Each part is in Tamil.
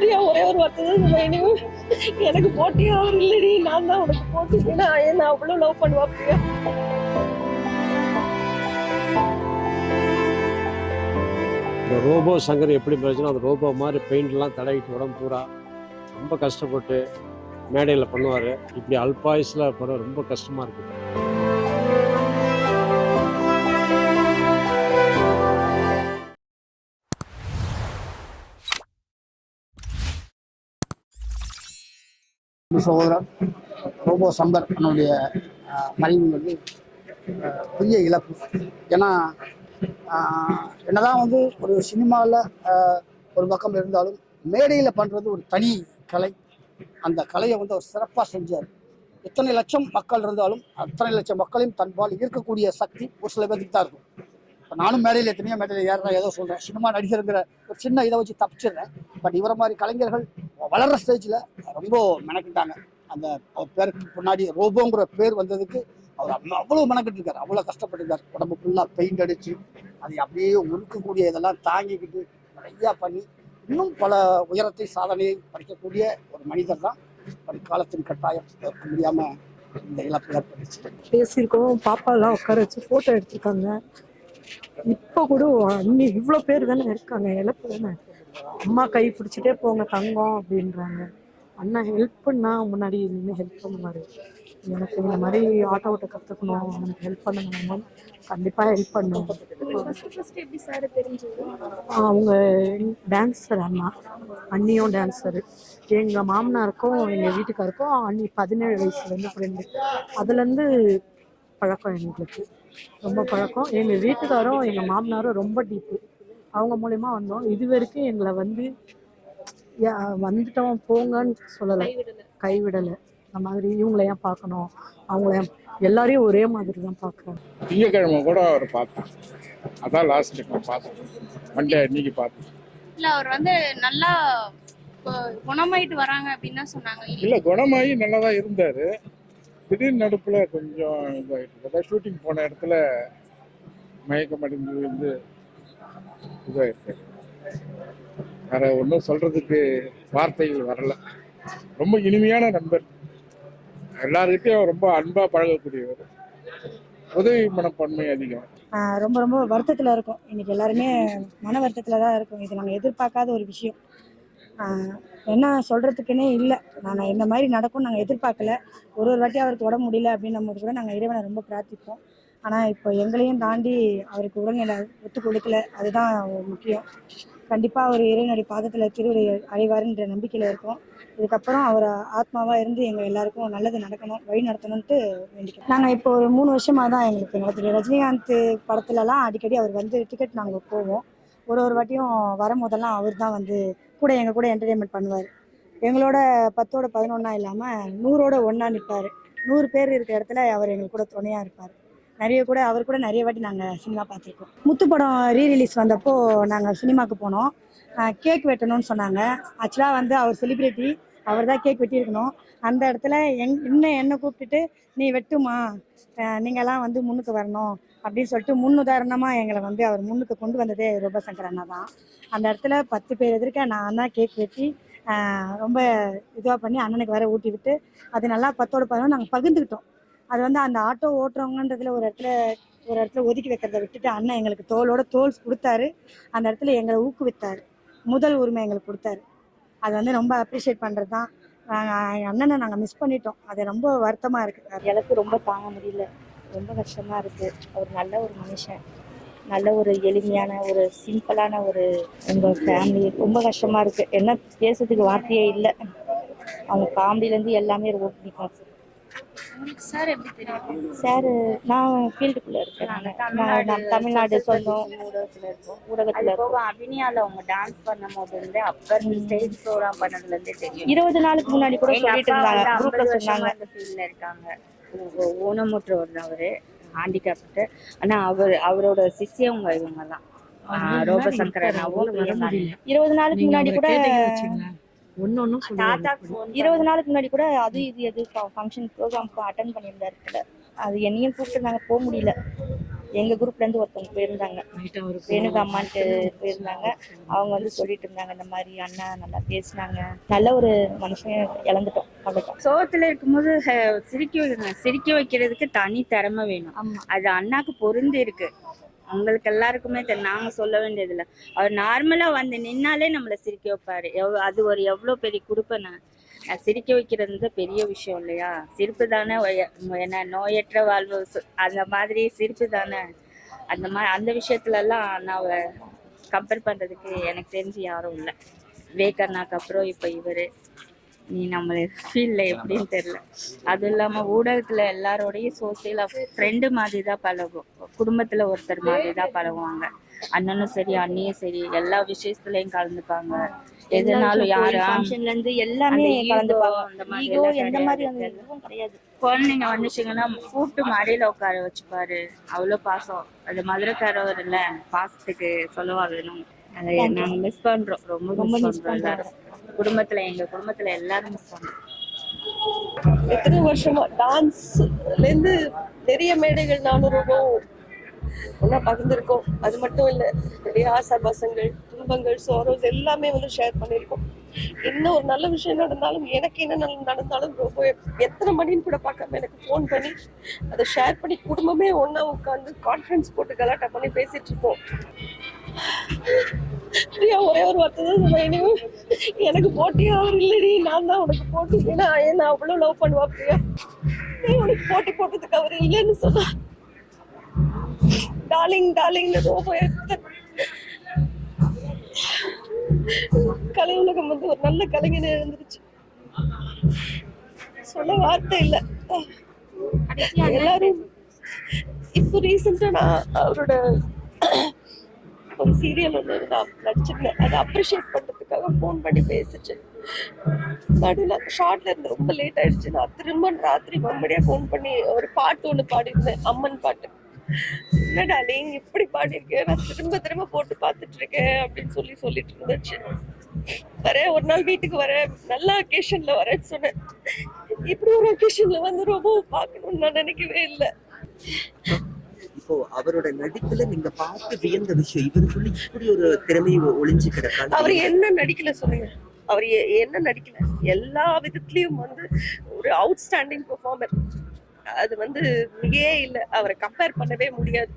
சொல்லுங்க இனிமே எனக்கு போட்டியே? அவர் இல்லடி. நான் தான் உனக்கு போட்டி நான் என்ன அவ்வளவு லவ் பண்ணுவா? பிரியா இந்த ரோபோ சங்கர் எப்படி பிரச்சனை அந்த ரோபோ மாதிரி பெயிண்ட்லாம் தடவிட்டு உடம்பு பூரா ரொம்ப கஷ்டப்பட்டு மேடையில் பண்ணுவார். இப்படி அல்பாயுஸில் பண்ண ரொம்ப கஷ்டமாக இருக்குது அன்பு சகோதரர் ரோபோ சம்பர் என்னுடைய அஹ், மனைவி வந்து பெரிய இழப்பு. ஏன்னா என்னதான் வந்து ஒரு சினிமாவில் ஒரு பக்கம் இருந்தாலும் மேடையில் பண்ணுறது ஒரு தனி கலை. அந்த கலையை வந்து அவர் சிறப்பாக செஞ்சார். எத்தனை லட்சம் மக்கள் இருந்தாலும் அத்தனை லட்சம் மக்களையும் தன்பால் ஈர்க்கக்கூடிய சக்தி ஒரு சில பேருக்கு தான் இருக்கும். இப்போ நானும் மேடையில் எத்தனையோ மேடையில் ஏறேன் ஏதோ சொல்கிறேன் சினிமா நடிகருங்கிற ஒரு சின்ன இதை வச்சு தப்பிச்சிடுறேன். பட் இவரை மாதிரி கலைஞர்கள் வளர்ற ஸ்டேஜில் ரொம்ப மெனக்கிட்டாங்க. அந்த அவர் பேருக்கு முன்னாடி ரோபோங்கிற பேர் வந்ததுக்கு அவர் அவ்வளோ மெனக்கிட்டு அவ்வளோ கஷ்டப்பட்டுருக்கார். உடம்பு ஃபுல்லாக பெயிண்ட் அடித்து அதை அப்படியே உருக்கக்கூடிய இதெல்லாம் தாங்கிக்கிட்டு நிறையா பண்ணி இன்னும் பல உயரத்தை சாதனையை படைக்கக்கூடிய ஒரு மனிதர் தான் காலத்தின் கட்டாயம். இருக்க முடியாமல் இந்த இழப்பு ஏற்பட்டுச்சு. பேசியிருக்கோம். பாப்பாலாம் உட்கார வச்சு ஃபோட்டோ எடுத்திருக்காங்க. இப்போ கூட அன்னி இவ்வளோ பேர் தானே இருக்காங்க. இழப்பு தானே. அம்மா கை பிடிச்சிட்டே போங்க தங்கம் அப்படின்றாங்க. அண்ணா ஹெல்ப் பண்ணா முன்னாடி நின்று ஹெல்ப் பண்ணுவார். எனக்கு இந்த மாதிரி ஆட்டோ ஓட்ட கற்றுக்கணும் அவனுக்கு ஹெல்ப் பண்ணுங்க கண்டிப்பாக ஹெல்ப் பண்ணும் அவங்க டான்ஸர் அண்ணா. அண்ணியும் டான்ஸரு எங்கள் மாமனாருக்கும் எங்கள் வீட்டுக்காருக்கும் அண்ணி பதினேழு வயசுலேருந்து ஃப்ரெண்டு அதுலேருந்து பழக்கம் எங்களுக்கு. ரொம்ப பழக்கம். எங்கள் வீட்டுக்காரும் எங்கள் மாமனாரும் ரொம்ப டீப்பு அவங்க மூலயமா வந்தோம். இது வரைக்கும் எங்களை வந்து வந்துட்டோம் போங்கன்னு சொல்லலை. கைவிடலை. இந்த மாதிரி இவங்கள ஏன் பார்க்கணும்? அவங்கள எல்லாரையும் ஒரே மாதிரி தான் பார்க்குறேன் திங்கக்கிழமை கூட அவர் பார்த்தேன் அதான் லாஸ்ட் டைம் பார்த்தேன். மண்டே அன்னைக்கு பார்த்தேன். இல்ல அவர் வந்து நல்லா குணமாயிட்டு வராங்க அப்படின்னு தான் சொன்னாங்க. இல்லை குணமாகி நல்லா தான் இருந்தார். திடீர் நடுப்புல கொஞ்சம் இதாகிட்டு ஷூட்டிங் போன இடத்துல மயக்கம் அடைந்து வந்து இதாகிருக்கு வேற ஒன்றும் சொல்றதுக்கு வார்த்தைகள் வரல. ரொம்ப இனிமையான நண்பர். எல்லாருக்கிட்டையும் ரொம்ப அன்பா பழகக்கூடியவர். உதவி மனப்பான்மை அதிகம். ரொம்ப ரொம்ப வருத்தத்தில் இருக்கும். இன்னைக்கு எல்லாருமே மன வருத்தத்தில் தான் இருக்கும். இது நாங்கள் எதிர்பார்க்காத ஒரு விஷயம். என்ன சொல்கிறதுக்குன்னே இல்லை. நாங்கள் இந்த மாதிரி நடக்கும் நாங்கள் எதிர்பார்க்கல. ஒரு ஒரு வாட்டி அவருக்கு உடம்பு முடியல அப்படின்னும் போது கூட நாங்கள் இறைவனை ரொம்ப பிரார்த்திப்போம். ஆனால் இப்போ எங்களையும் தாண்டி அவருக்கு உடல்நிலை ஒத்து கொடுக்கல. அதுதான் முக்கியம். கண்டிப்பாக அவர் இறைவனுடைய பாதத்தில் திருவிழை அடைவாருன்ற நம்பிக்கையில் இருக்கோம். இதுக்கப்புறம் அவர் ஆத்மாவாக இருந்து எங்கள் எல்லாருக்கும் நல்லது நடக்கணும் வழி நடத்தணும்ட்டு வேண்டிக்கிறோம். நாங்கள் இப்போ ஒரு மூணு வருஷமாக தான் எங்களுக்கு நடத்துகிறோம் ரஜினிகாந்த் படத்துலலாம் அடிக்கடி அவர் வந்து டிக்கெட் நாங்கள் போவோம். ஒரு ஒரு வாட்டியும் வரும்போதெல்லாம் அவர் தான் வந்து கூட எங்கள் கூட என்டர்டெயின்மெண்ட் பண்ணுவார். எங்களோட பத்தோட பதினொன்னா இல்லாமல் நூறோட ஒன்றா நிற்பார் நூறு பேர் இருக்கிற இடத்துல அவர் எங்களுக்கு கூட துணையாக இருப்பார். நிறைய கூட அவர் கூட நிறைய வாட்டி நாங்கள் சினிமா பார்த்துருக்கோம். முத்து படம் ரீ ரிலீஸ் வந்தப்போ நாங்கள் சினிமாவுக்கு போனோம். கேக் வெட்டணும்னு சொன்னாங்க. ஆக்சுவலாக வந்து அவர் செலிப்ரிட்டி அவர் தான் கேக் வெட்டியிருக்கணும். அந்த இடத்துல எங் இன்னும் என்னை கூப்பிட்டுட்டு நீ வெட்டுமா? நீங்கள்லாம் வந்து முன்னுக்கு வரணும். அப்படின்னு சொல்லிட்டு முன்னுதாரணமாக எங்களை வந்து அவர் முன்னுக்கு கொண்டு வந்ததே ரூபசங்கர் அண்ணா தான். அந்த இடத்துல பத்து பேர் எதிர்க்க நான் தான் கேக் வெட்டி ரொம்ப இதுவாக பண்ணி அண்ணனுக்கு வேற ஊட்டி விட்டு அது நல்லா பத்தோட பதினொன்று நாங்கள் பகிர்ந்துக்கிட்டோம். அது வந்து அந்த ஆட்டோ ஓட்டுறவங்கன்றதுல ஒரு இடத்துல ஒரு இடத்துல ஒதுக்கி வைக்கிறத விட்டுட்டு அண்ணன் எங்களுக்கு தோளோட தோல் கொடுத்தாரு. அந்த இடத்துல எங்களை ஊக்குவித்தார். முதல் உரிமை எங்களுக்கு கொடுத்தாரு. அது வந்து ரொம்ப அப்ரிஷியேட் பண்ணுறது தான் நாங்கள் எங்கள் அண்ணனை நாங்கள் மிஸ் பண்ணிட்டோம். அது ரொம்ப வருத்தமாக இருக்குது எனக்கு ரொம்ப தாங்க முடியல. ரொம்ப கஷ்டமாக இருக்குது அவர் நல்ல ஒரு மனுஷன். நல்ல ஒரு எளிமையான ஒரு சிம்பிளான ஒரு உங்கள் ஃபேமிலி ரொம்ப கஷ்டமாக இருக்குது என்ன பேசுறதுக்கு வார்த்தையே இல்லை. அவங்க காமெடியிலேருந்து எல்லாமே ரொம்ப பிடிக்கும். சார் எப்படி தெரியும்? சார் நான் ஃபீல்டுக்குள்ள இருக்கேன் நான். தமிழ்நாடு சொந்தம் ஊடகத்துல இருக்கோம். ஊடகத்தில் அபினியால அவங்க டான்ஸ் பண்ணும் போது இருந்தே அப்ப இருந்து ஸ்டேஜ் ப்ரோக்ராம் பண்ணதுல இருந்தே தெரியும். இருபது நாளுக்கு முன்னாடி கூட சொல்லிட்டு இருந்தாங்க. வந்து குரூப்ல 50 வருஷமா சொன்னாங்க இந்த ஃபீல்ட்ல இருக்காங்க. ஊனமுற்றவர் தான் அவரு ஹேண்டிகேப்டு ஆனா அவர் அவரோட சிஷ்யவங்க இவங்க எல்லாம் ரோபசங்கரனாவும் இருபது நாளுக்கு முன்னாடி கூட ஒன்றும் தாத்தாக்கு phone இருபது நாளுக்கு முன்னாடி கூட அது இது எது ஃபங்க்ஷன் ப்ரோக்ராம்க்கு அட்டன் பண்ணியிருந்தாரு கூட. அது என்னையும் கூப்பிட்டு நாங்கள் போக முடியல எங்கள் குரூப்லேருந்து ஒருத்தவங்க போயிருந்தாங்க. ரேணுகா அம்மான்ட்டு போயிருந்தாங்க. அவங்க வந்து சொல்லிட்டு இருந்தாங்க இந்த மாதிரி அண்ணா நல்லா பேசினாங்க. நல்ல ஒரு மனுஷன் இழந்துட்டோம் அவ்வளோதான் சோகத்துல இருக்கும்போது ஹ- சிரிக்க வைக்கணும் சிரிக்க வைக்கிறதுக்கு தனி திறமை வேணும். ஆமா. அது அண்ணாக்கு பொருந்து இருக்கு அவங்களுக்கு எல்லாருக்குமே தெரியும் நாங்கள் சொல்ல வேண்டியதில்லை. அவர் நார்மலா வந்து நின்னாலே நம்மள சிரிக்க வைப்பாரு. எவ் அது ஒரு எவ்வளவு பெரிய குடுப்பனை நான் சிரிக்க வைக்கிறது பெரிய விஷயம் இல்லையா? சிரிப்பு தானே என்ன நோயற்ற வாழ்வு அந்த மாதிரி சிரிப்பு தானே? அந்த மாதிரி அந்த விஷயத்துல எல்லாம் கம்பேர் பண்றதுக்கு எனக்கு தெரிஞ்சு யாரும் இல்லை. விவேக் அப்புறம் இப்போ இவரு. நீ நம்மள ஃபீல்ல எப்படின்னு தெரியல. அதுவும் இல்லாம ஊடகத்துல எல்லாரோடையும் சோசியலா ஃப்ரெண்டு மாதிரி தான் பழகும். குடும்பத்துல ஒருத்தர் மாதிரி தான் பழகுவாங்க. அண்ணனும் சரி அண்ணியும் சரி எல்லா விஷயத்துலயும் கலந்துப்பாங்க. எதுனாலும் யாரும் ஃபங்க்ஷன்ல இருந்து எல்லாமே கலந்துப்பாங்க. எந்த மாதிரி கிடையாது. குழந்தைங்க வந்துச்சுங்கன்னா கூப்பிட்டு மடியில உட்கார வச்சுப்பாரு. அவ்வளவு பாசம். அது மதுரைக்காரவர் இல்ல பாசத்துக்கு சொல்லவா வேணும் அதை நாங்க மிஸ் பண்றோம். ரொம்ப ரொம்ப மிஸ் எல்லாரும். குடும்பத்துல எங்க குடும்பத்துல எல்லாரும் மிஸ் பண்ணுவோம் எத்தனை வருஷமா டான்ஸ்ல இருந்து நிறைய மேடைகள் நானும் ரொம்ப ஒன்னா பகிர்ந்திருக்கோம். அது மட்டும் இல்ல நிறைய ஆசாபாசங்கள் துன்பங்கள் சோரோஸ் எல்லாமே வந்து ஷேர் பண்ணியிருக்கோம். என்ன ஒரு நல்ல விஷயம் நடந்தாலும் எனக்கு என்ன நல்ல நடந்தாலும் ரொம்ப எத்தனை மணின்னு கூட பார்க்காம எனக்கு ஃபோன் பண்ணி அதை ஷேர் பண்ணி குடும்பமே ஒன்னா உட்காந்து கான்ஃபரன்ஸ் போட்டு கலாட்டா பண்ணி பேசிட்டு இருப்போம். பிரியா ஒரே ஒரு வார்த்தை தான் சொன்னேன் எனக்கு போட்டியே அவர் இல்லடி நான் தான் உனக்கு போட்டி. ஏன்னா என்ன அவ்வளவு லவ் பண்ணுவா பிரியா? நீ உனக்கு போட்டி போட்டதுக்கு அவர் இல்லைன்னு சொன்னா? டார்லிங் டார்லிங் ரொம்ப கலை உலகம் வந்து ஒரு நல்ல கலைஞர் இருந்துருச்சு. சொல்ல வார்த்தை இல்ல. எல்லாரும் இப்போ ரீசெண்டா நான் அவரோட ஒரு சீரியல் ஒன்று நான் நடிச்சிருந்தேன். அதை அப்ரிஷியேட் பண்ணுறதுக்காக ஃபோன் பண்ணி பேசிச்சு நடுவில் ஷார்ட்ல இருந்து ரொம்ப லேட் ஆயிடுச்சு. நான் திரும்ப ராத்திரி மறுபடியாக ஃபோன் பண்ணி ஒரு பாட்டு ஒன்று பாடியிருந்தேன். அம்மன் பாட்டு. என்னடா நீங்க இப்படி பாடியிருக்கேன் நான் திரும்ப திரும்ப போட்டு பார்த்துட்டு இருக்கேன் அப்படின்னு சொல்லி சொல்லிட்டு இருந்துச்சு. வரேன் ஒரு நாள் வீட்டுக்கு வரேன். நல்ல அக்கேஷன்ல வரேன்னு சொன்னேன். இப்படி ஒரு அக்கேஷன்ல வந்து ரொம்ப பார்க்கணும்னு நான் நினைக்கவே இல்லை. இப்போ அவரோட நடிப்புல நீங்க பார்த்து வியந்த விஷயம் இவருக்குள்ள இப்படி ஒரு திறமை ஒளிஞ்சு கிடக்காது அவர் என்ன நடிக்கல சொல்லுங்க. அவர் என்ன நடிக்கல? எல்லா விதத்துலயும் வந்து ஒரு அவுட்ஸ்டாண்டிங் பெர்ஃபார்மர் அது வந்து மிகையே இல்லை. அவரை கம்பேர் பண்ணவே முடியாது.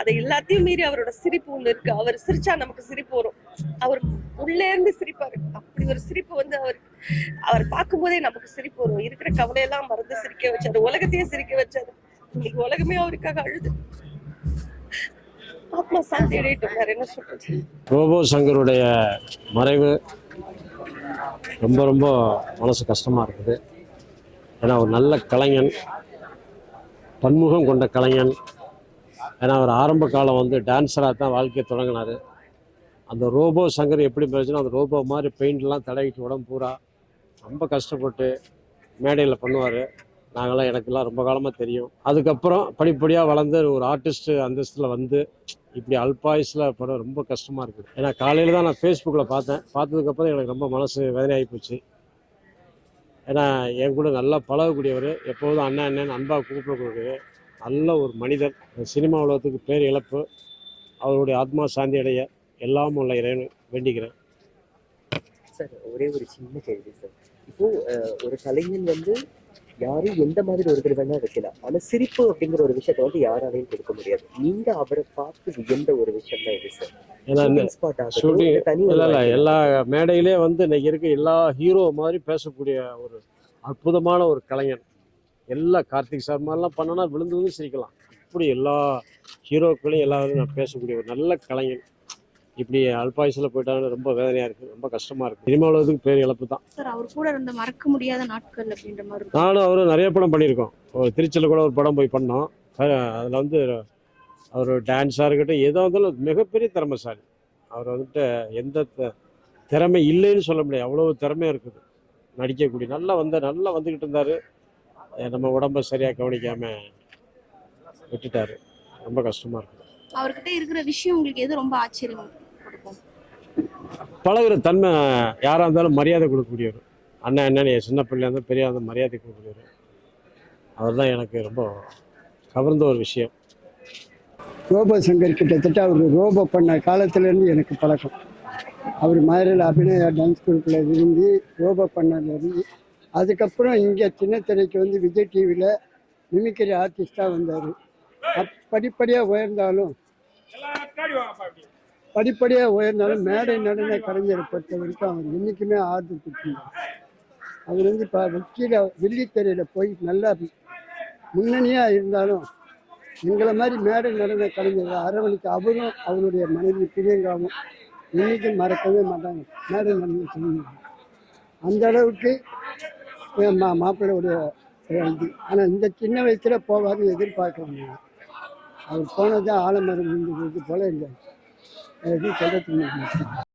அதை எல்லாத்தையும் மீறி அவரோட சிரிப்பு ஒண்ணு இருக்கு. அவர் சிரிச்சா நமக்கு சிரிப்பு வரும். அவர் உள்ளே இருந்து சிரிப்பாரு. அப்படி ஒரு சிரிப்பு வந்து அவர் அவர் பார்க்கும் போதே நமக்கு சிரிப்பு வரும். இருக்கிற கவலையெல்லாம் மறந்து சிரிக்க வச்சாரு. உலகத்தையே சிரிக்க வச்சாரு. இன்னைக்கு உலகமே அவருக்காக அழுது. ஆத்மா சாந்தி அடையட்டும் வேற என்ன சொல்றது? ரோபோ சங்கருடைய மறைவு ரொம்ப ரொம்ப மனசு கஷ்டமாக இருக்குது. ஏன்னா ஒரு நல்ல கலைஞன் பன்முகம் கொண்ட கலைஞன். ஏன்னா அவர் ஆரம்ப காலம் வந்து டான்ஸராக தான் வாழ்க்கையை தொடங்கினார். அந்த ரோபோ சங்கர் எப்படி போச்சுன்னா அந்த ரோபோ மாதிரி பெயிண்ட்லாம் தடவிட்டு உடம்பு பூரா ரொம்ப கஷ்டப்பட்டு மேடையில் பண்ணுவார். நாங்களாம் எனக்கெல்லாம் ரொம்ப காலமாக தெரியும். அதுக்கப்புறம் படிப்படியாக வளர்ந்து ஒரு ஆர்டிஸ்ட் அந்தஸ்தில் வந்து இப்படி அல்பாயுஸில் படம் ரொம்ப கஷ்டமாக இருக்குது. ஏன்னா காலையில் தான் நான் ஃபேஸ்புக்கில் பார்த்தேன். பார்த்ததுக்கப்புறம் எனக்கு ரொம்ப மனசு வேதனையாகி போச்சு. ஏன்னா என் கூட நல்லா பழகக்கூடியவர் எப்போதும் அண்ணன் அண்ணன் அன்பாக கூப்பிடக்கூடியவர் நல்ல ஒரு மனிதர். சினிமா உலகத்துக்கு பேர் இழப்பு. அவருடைய ஆத்மா சாந்தி அடைய எல்லாம் உள்ள இறைவன் வேண்டிக்கிறேன். சார் ஒரே ஒரு சின்ன கேள்வி சார். இப்போது ஒரு கலைஞன் வந்து யாரும் எந்த மாதிரி ஒருத்தர் வேணா வைக்கலாம். ஆனா சிரிப்பு அப்படிங்கிற ஒரு விஷயத்த வந்து யாராலையும் கொடுக்க முடியாது. நீங்க அவரை பார்த்து வியந்த ஒரு விஷயம் தான் இது சார். எல்லா மேடையிலே வந்து இன்னைக்கு இருக்க எல்லா ஹீரோ மாதிரி பேசக்கூடிய ஒரு அற்புதமான ஒரு கலைஞன். எல்லா கார்த்திக் சார் மாதிரிலாம் பண்ணனா விழுந்து விழுந்து சிரிக்கலாம். இப்படி எல்லா ஹீரோக்களையும் எல்லாரும் நான் பேசக்கூடிய ஒரு நல்ல கலைஞன். இப்படி அல்பாயுசில் போயிட்டாங்கன்னு ரொம்ப வேதனையாக இருக்குது ரொம்ப கஷ்டமாக இருக்குது சினிமா உலகத்துக்கு பேர் இழப்பு தான் சார் அவர் கூட இருந்த மறக்க முடியாத நாட்கள் அப்படின்ற மாதிரி நானும் அவரும் நிறைய படம் பண்ணியிருக்கோம். ஒரு திருச்சியில் கூட ஒரு படம் போய் பண்ணோம். அதில் வந்து அவர் டான்ஸாக இருக்கட்டும் எதாக இருந்தாலும் மிகப்பெரிய திறமைசாலி. அவர் வந்துட்டு எந்த திறமை இல்லைன்னு சொல்ல முடியாது. அவ்வளோ திறமையாக இருக்குது. நடிக்கக்கூடிய நல்லா வந்து நல்லா வந்துக்கிட்டு இருந்தார். நம்ம உடம்ப சரியாக கவனிக்காமல் விட்டுட்டாரு. ரொம்ப கஷ்டமாக இருக்குது அவர்கிட்ட இருக்கிற விஷயம் உங்களுக்கு எது ரொம்ப ஆச்சரியம்? பழகுற தன்மை யாராக இருந்தாலும் மரியாதை கொடுக்கக்கூடியவர். அண்ணன் என்னன்னு என் சின்ன பிள்ளையா இருந்தால் பெரிய இருந்தால் மரியாதை கொடுக்கக்கூடியவர். அவர் தான் எனக்கு ரொம்ப கவர்ந்த ஒரு விஷயம். ரோபோ சங்கர் கிட்டத்தட்ட அவர் ரோபோ பண்ண காலத்துலேருந்து எனக்கு பழக்கம். அவர் மதுரையில் அபிநயா டான்ஸ் குரூப்பில் இருந்து ரோபோ பண்ணதுலேருந்து அதுக்கப்புறம் இங்கே சின்ன திரைக்கு வந்து விஜய் டிவியில் மிமிக்கிரி ஆர்டிஸ்டாக வந்தார். படிப்படியாக உயர்ந்தாலும் படிப்படியாக உயர்ந்தாலும் மேடை நடன கலைஞரை பொறுத்த வரைக்கும் அவர் என்றைக்குமே ஆர்டர் கொடுத்துருந்தார் அவர் வந்து இப்போ வெற்றியில் வெள்ளித்திரையில் போய் நல்லா முன்னணியாக இருந்தாலும் எங்களை மாதிரி மேடை நடன கலைஞர்கள் அரவணைக்கு அவரும் அவருடைய மனைவி பிரியங்காவும் என்றைக்கும் மறக்கவே மாட்டாங்க. மேடை நடன கலைஞர்கள் அந்த அளவுக்கு மா மாப்பிள்ளையுடைய இது. ஆனால் இந்த சின்ன வயசில் போவாருன்னு எதிர்பார்க்கலாம் அவர் போனது ஆலமரம் போல இல்லை. எதுவும் சொல்கிறதுக்கு